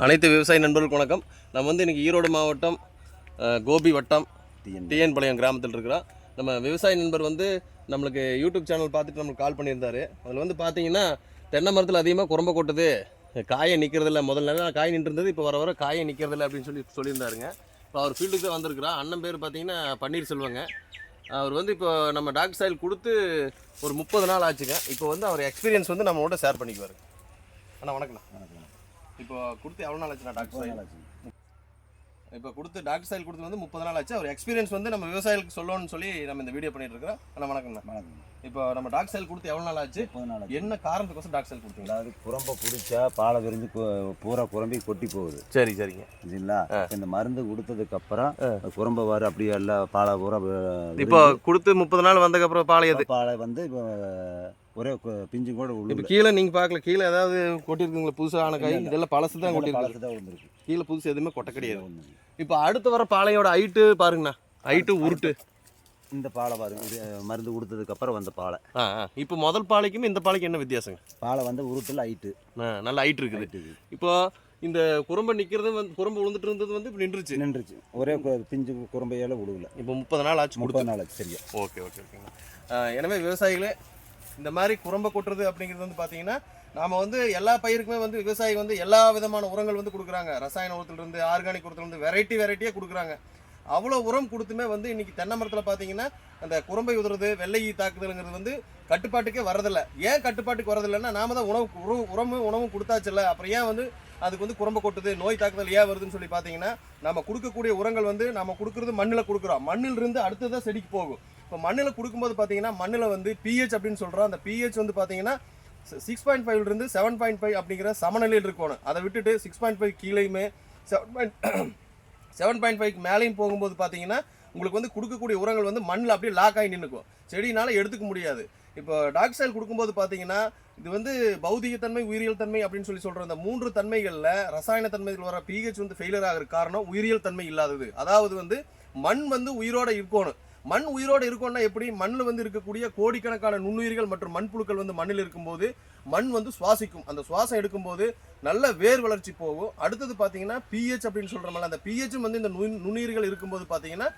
அனைத்து விவசாய நண்பர்களுக்கு வணக்கம். நம்ம வந்து இன்னைக்கு ஈரோடு மாவட்டம் கோபி வட்டம் டிஎன் பாளையம் கிராமத்தில் இருக்கிறோம் நம்ம விவசாய நண்பர் வந்து நம்மளுக்கு யூடியூப் சேனல் பார்த்துட்டு நம்மளுக்கு கால் பண்ணியிருந்தாரு. அதில் வந்து பார்த்தீங்கன்னா தென்னை மரத்தில் அதிகமாக குரம்ப கொட்டுது. காயை நிற்கிறதில்ல முதல்ல எல்லாம் காய் நின்றுருந்தது இப்போ வர வர காயை நிற்கிறதில்ல அப்படின்னு சொல்லி சொல்லியிருந்தாருங்க. இப்போ அவர் ஃபீல்டுக்கு தான் வந்திருக்கிறோம் அண்ணன் பேர் பார்த்தீங்கன்னா பன்னீர்செல்வங்க அவர் வந்து இப்போ நம்ம டாக்டர் சைல் கொடுத்து ஒரு முப்பது நாள் ஆச்சுங்க. இப்போ வந்து அவர் எக்ஸ்பீரியன்ஸ் வந்து நம்மளோட ஷேர் பண்ணிக்குவார். அண்ணா வணக்கண்ணா இப்போ கொடுத்து எவ்வளோ நாள் ஆச்சுண்ணா டாக்டர் சைல்? இப்போ கொடுத்து டாக்டர் சைல் கொடுத்து வந்து முப்பது நாள் ஆச்சு. அவர் எக்ஸ்பீரியன்ஸ் வந்து நம்ம விவசாயிகளுக்கு சொல்லணும்னு சொல்லி நம்ம இந்த வீடியோ பண்ணிட்டு இருக்கிறோம் அண்ணா. வணக்கம்ண்ணா வணக்கம். இப்போ நம்ம டாக்டர் சைல் கொடுத்து எவ்வளோ நாள் ஆச்சு? நாள். என்ன காரணத்துக்கோசம் டாக்டர் சைல் கொடுத்தீங்களா அதாவது குரம்ப குடிச்சா பாலை விரிஞ்சு பூரா குரம்பி கொட்டி போகுது. சரி சரிங்க. சரிங்களா இந்த மருந்து கொடுத்ததுக்கு அப்புறம் குரம்ப வாரு அப்படியே எல்லாம் பாலை பூரா இப்போ கொடுத்து முப்பது நாள் வந்ததுக்கப்புறம் விரிஞ்சு பாலை வந்து இப்போ ஒரே பிஞ்சு கூட இப்போ கீழே நீங்கள் பார்க்கல கீழே ஏதாவது கொட்டிருக்குங்களா? புதுசாக ஆன காய்? இதெல்லாம் பழசு தான் விழுந்திருக்கு கீழே புதுசு எதுவுமே கொட்ட கிடையாது. இப்போ அடுத்து வர பாளையோட ஹைட்டு பாருங்கண்ணா. ஹைட்டு உருட்டு. இந்த பாலை பாருங்க. இது மருந்து கொடுத்ததுக்கு அப்புறம் வந்த பாலை. இப்போ முதல் பாளைக்கும் இந்த பாளைக்கு என்ன வித்தியாசங்க? பாலை வந்து உருட்டில் ஹைட்டு நல்ல ஹைட் இருக்குது. இப்போ இந்த குறும்பை நிற்கிறது வந்து குறும்பு விழுந்துட்டு இருந்தது வந்து இப்போ நின்றுச்சு. நின்றுச்சு. ஒரே பிஞ்சு குரம்பையால விழுகல இப்போ முப்பது நாள் ஆச்சு முப்பது நாள் ஆச்சு சரியா. ஓகே ஓகே ஓகேங்க. எனவே விவசாயிகளே இந்த மாதிரி குரம்ப கொட்டுறது அப்படிங்கிறது வந்து பார்த்தீங்கன்னா நாம் வந்து எல்லா பயிருக்குமே வந்து விவசாயி வந்து எல்லா விதமான உரங்கள் வந்து கொடுக்குறாங்க. ரசாயன உரத்துலேருந்து ஆர்கானிக் உரத்துலேருந்து வெரைட்டி வெரைட்டியாக கொடுக்குறாங்க. அவ்வளோ உரம் கொடுத்துமே வந்து இன்றைக்கி தென்னை மரத்தில் பார்த்தீங்கன்னா அந்த குரம்பை உதுறது வெள்ளை தாக்குதலுங்கிறது வந்து கட்டுப்பாட்டுக்கே வரதில்லை. ஏன் கட்டுப்பாட்டுக்கு வரதில்லைன்னா நாம தான் உணவு உரு- உரமும் உணவும் கொடுத்தாச்சுல்ல. அப்புறம் ஏன் வந்து அதுக்கு வந்து குரம்பை கொட்டுது நோய் தாக்குதல் ஏன் வருதுன்னு சொல்லி பார்த்தீங்கன்னா நம்ம கொடுக்கக்கூடிய உரங்கள் வந்து நம்ம கொடுக்குறது மண்ணில் கொடுக்குறோம். மண்ணில் இருந்து அடுத்ததான் செடிக்கு போகும். இப்போ மண்ணில் கொடுக்கும்போது பார்த்தீங்கன்னா மண்ணில் வந்து பிஹெச் அப்படின்னு சொல்கிறோம் அந்த பிஹெச் வந்து பார்த்தீங்கன்னா சிக்ஸ் பாயிண்ட் ஃபைவ்லேருந்து செவன் பாயிண்ட் ஃபைவ் அப்படிங்கிற சமநிலையில் இருக்கணும். அதை விட்டுட்டு six point five கீழேயுமே seven point seven point five மேலேயும் போகும்போது பார்த்தீங்கன்னா உங்களுக்கு வந்து கொடுக்கக்கூடிய உரங்கள் வந்து மண்ணில் அப்படியே லாக் ஆகி நின்றுக்கும் செடினால எடுத்துக்க முடியாது. இப்போ டாக் ஸ்டைல் கொடுக்கும்போது பார்த்தீங்கன்னா இது வந்து பௌதிகத்தன்மை உயிரியல் தன்மை அப்படின்னு சொல்லி சொல்கிற அந்த மூன்று தன்மைகளில் ரசாயன தன்மைகள் வர பிஹெச் வந்து ஃபெயிலியர் ஆகிற காரணம் உயிரியல் தன்மை இல்லாதது. அதாவது வந்து மண் வந்து உயிரோடு இருக்கணும். மண் உயிரோடு இருக்கும்னா எப்படி? மண்ணில் வந்து இருக்கக்கூடிய கோடிக்கணக்கான நுண்ணுயிர்கள் மற்றும் மண்புழுக்கள் வந்து மண்ணில் இருக்கும்போது மண் வந்து சுவாசிக்கும். அந்த சுவாசம் எடுக்கும்போது நல்ல வேர் வளர்ச்சி போகும். அடுத்தது பார்த்தீங்கன்னா பிஹெச் அப்படின்னு சொல்கிறோம்ல அந்த பிஹெச்சும் வந்து இந்த நுண் நுண்ணுயிர்கள் இருக்கும்போது பார்த்தீங்கன்னா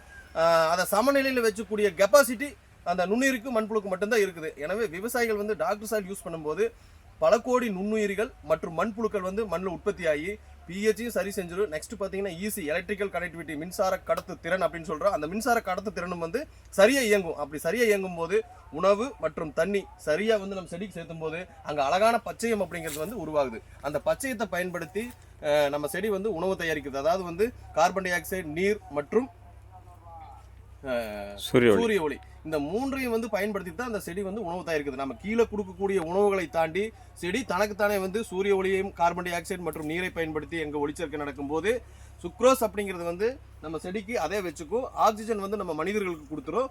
அதை சமநிலையில் வச்சக்கூடிய கெப்பாசிட்டி அந்த நுண்ணுயிருக்கு மண்புழுக்கு மட்டும்தான் இருக்குது. எனவே விவசாயிகள் வந்து டாக்டர் சாயில் யூஸ் பண்ணும்போது பல கோடி நுண்ணுயிரிகள் மற்றும் மண்புழுக்கள் வந்து மண்ணில் உற்பத்தி ஆகி பிஹெச்சையும் சரி செஞ்சிடும். நெக்ஸ்ட் பார்த்தீங்கன்னா ஈஸி எலக்ட்ரிக்கல் கனெக்டிவிட்டி மின்சார கடத்து திறன் அப்படின்னு சொல்கிறோம் அந்த மின்சார கடத்து திறனும் வந்து சரியாக இயங்கும். அப்படி சரியாக இயங்கும் போது உணவு மற்றும் தண்ணி சரியாக வந்து நம்ம செடிக்கு சேர்த்தும் போது அங்கே அழகான பச்சையம் அப்படிங்கிறது வந்து உருவாகுது. அந்த பச்சையத்தை பயன்படுத்தி நம்ம செடி வந்து உணவு தயாரிக்கிறது. அதாவது வந்து கார்பன் டை ஆக்சைடு நீர் மற்றும் சூரிய ஒளி. இந்த மூன்றையும் வந்து பயன்படுத்தி தான் அந்த செடி வந்து உணவு தயாரிக்குது நம்ம கீழே கொடுக்கக்கூடிய உணவுகளை தாண்டி செடி தனக்குத்தானே வந்து சூரிய ஒளியையும் கார்பன் டை ஆக்சைடு மற்றும் நீரை பயன்படுத்தி எங்க ஒளிச்சேர்க்கை நடக்கும்போது சுக்ரோஸ் அப்படிங்கிறது வந்து நம்ம செடிக்கு அதே வச்சுக்கும். ஆக்சிஜன் வந்து நம்ம மனிதர்களுக்கு கொடுத்துரும்.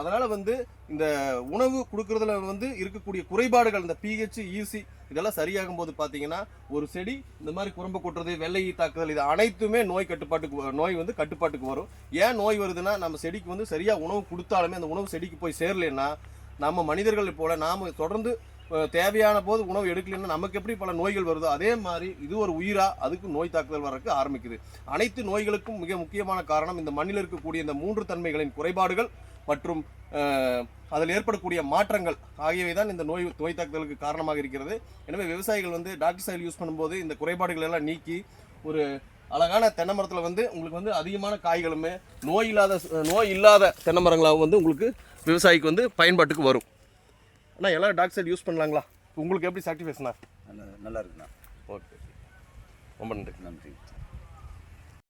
அதனால் வந்து இந்த உணவு கொடுக்கறதுல வந்து இருக்கக்கூடிய குறைபாடுகள் இந்த பிஹெச் ஈசி இதெல்லாம் சரியாகும் போது பார்த்தீங்கன்னா ஒரு செடி இந்த மாதிரி குரம்பு கொட்டுறது வெள்ளை தாக்குதல் இது அனைத்துமே நோய் கட்டுப்பாட்டுக்கு நோய் வந்து கட்டுப்பாட்டுக்கு வரும். ஏன் நோய் வருதுன்னா நம்ம செடிக்கு வந்து சரியாக உணவு கொடுத்தாலுமே அந்த உணவு செடிக்கு போய் சேரலைன்னா நம்ம மனிதர்கள் போல நாம தொடர்ந்து தேவையான போது உணவு எடுக்கலைன்னா நமக்கு எப்படி பல நோய்கள் வருதோ அதே மாதிரி இது ஒரு உயிரா அதுக்கு நோய் தாக்குதல் வரக்கு ஆரம்பிக்குது. அனைத்து நோய்களுக்கும் மிக முக்கியமான காரணம் இந்த மண்ணில் இருக்கக்கூடிய இந்த மூன்று தன்மைகளின் குறைபாடுகள் மற்றும் அதில் ஏற்படக்கூடிய மாற்றங்கள் ஆகியவை தான் இந்த நோய் நோய் தாக்குதலுக்கு காரணமாக இருக்கிறது. எனவே விவசாயிகள் வந்து டாக்டர் சைல் யூஸ் பண்ணும்போது இந்த குறைபாடுகள் எல்லாம் நீக்கி ஒரு அழகான தென்னை மரத்தில் வந்து உங்களுக்கு வந்து அதிகமான காய்களுமே நோய் இல்லாத நோய் இல்லாத தென்னை மரங்களாகவும் வந்து உங்களுக்கு விவசாயிக்கு வந்து பயன்பாட்டுக்கு வரும். அண்ணா எல்லாரும் டாக்டர் சைல் யூஸ் பண்ணலாங்களா? உங்களுக்கு எப்படி நல்லா நல்லா இருக்குண்ணா. ஓகே ரொம்ப நன்றி. நன்றி.